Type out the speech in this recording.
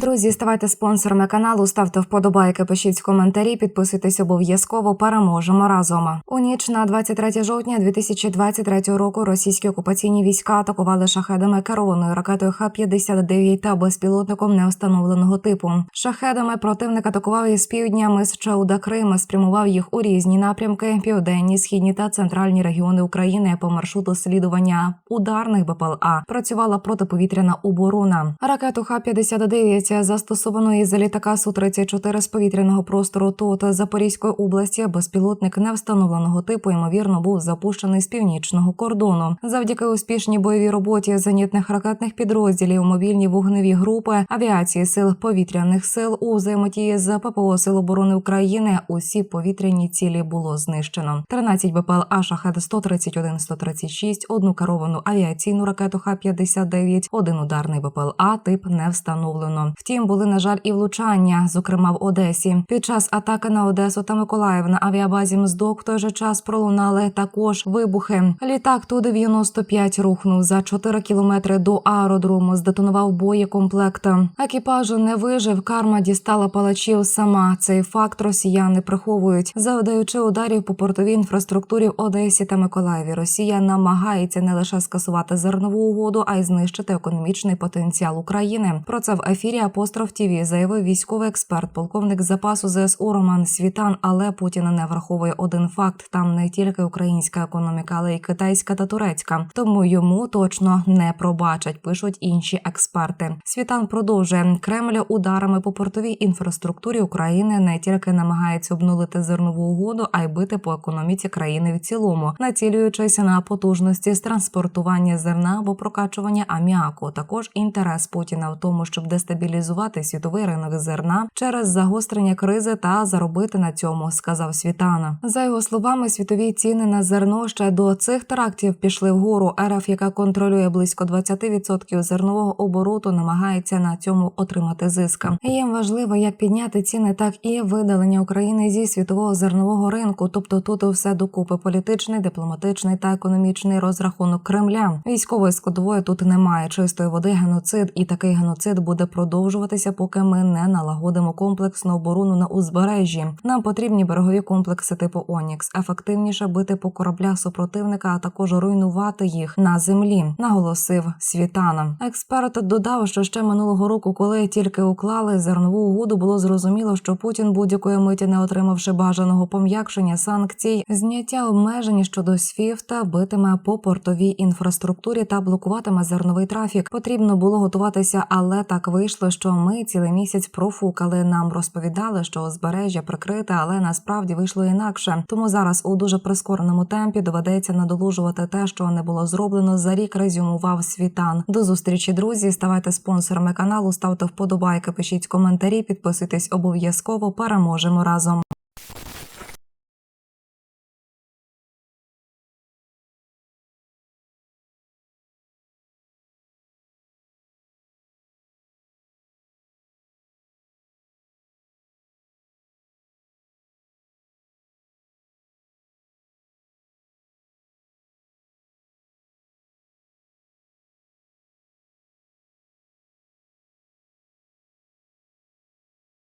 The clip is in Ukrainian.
Друзі, ставайте спонсорами каналу, ставте вподобайки, пишіть коментарі, підписуйтесь обов'язково. Переможемо разом. У ніч на 23 жовтня 2023 року російські окупаційні війська атакували шахедами керованою ракетою Х-59 та безпілотником невстановленого типу. Шахедами противник атакував із півдня мис Чауда Крима, спрямував їх у різні напрямки: південні, східні та центральні регіони України по маршруту слідування ударних БПЛА. Працювала протиповітряна оборона. Ракету Х-59 застосовано із літака Су-34 з повітряного простору ТОТ Запорізької області. Безпілотник невстановленого типу ймовірно був запущений з північного кордону. Завдяки успішній бойовій роботі зенітних ракетних підрозділів, мобільні вогневі групи авіації сил повітряних сил у взаємодії з ППО Сил оборони України. Усі повітряні цілі було знищено. 13 БПЛА шахет 131 136 одну керовану авіаційну ракету Х-59, один ударний БПЛА тип не встановлено. Втім, були на жаль і влучання, зокрема в Одесі. Під час атаки на Одесу та Миколаїв на авіабазі Мздок в той же час пролунали також вибухи. Літак Ту-95 рухнув за 4 кілометри до аеродрому. Здетонував боєкомплект. Екіпажу не вижив. Карма дістала палачів сама. Цей факт росіяни приховують, завдаючи ударів по портовій інфраструктурі в Одесі та Миколаєві. Росія намагається не лише скасувати зернову угоду, а й знищити економічний потенціал України. Про це в ефірі Апостроф ТІВІ заявив військовий експерт, полковник запасу ЗСУ Роман Світан. Але Путін не враховує один факт: там не тільки українська економіка, але й китайська та турецька. Тому йому точно не пробачать. Пишуть інші експерти. Світан продовжує Кремль ударами по портовій інфраструктурі України не тільки намагається обнулити зернову угоду, а й бити по економіці країни в цілому, націлюючись на потужності з транспортування зерна або прокачування аміаку. Також інтерес Путіна в тому, щоб дестабілізувати світовий ринок зерна через загострення кризи та заробити на цьому, сказав Світана. За його словами, світові ціни на зерно ще до цих терактів пішли вгору. РФ, яка контролює близько 20% зернового обороту, намагається на цьому отримати зиск. Їм важливо як підняти ціни, так і видалення України зі світового зернового ринку. Тобто тут все докупи політичний, дипломатичний та економічний розрахунок Кремля. Військової складової тут немає чистої води, геноцид, і такий геноцид буде продовжуватися, поки ми не налагодимо комплексну оборону на узбережжі. Нам потрібні берегові комплекси типу Онікс, ефективніше бити по кораблях супротивника, а також руйнувати їх на землі, наголосив Світана. Експерт додав, що ще минулого року, коли тільки уклали зернову угоду, було зрозуміло, що Путін будь-якої миті, не отримавши бажаного пом'якшення санкцій, зняття обмежень щодо СВІФТа битиме по портовій інфраструктурі та блокуватиме зерновий трафік. Потрібно було готуватися, але так вийшло, що ми цілий місяць профукали. Нам розповідали, що узбережжя прикрите, але насправді вийшло інакше. Тому зараз у дуже прискореному темпі доведеться надолужувати те, що не було зроблено за рік. Резюмував світан. До зустрічі, друзі. Ставайте спонсорами каналу, ставте вподобайки, пишіть коментарі, підписуйтесь обов'язково. Переможемо разом.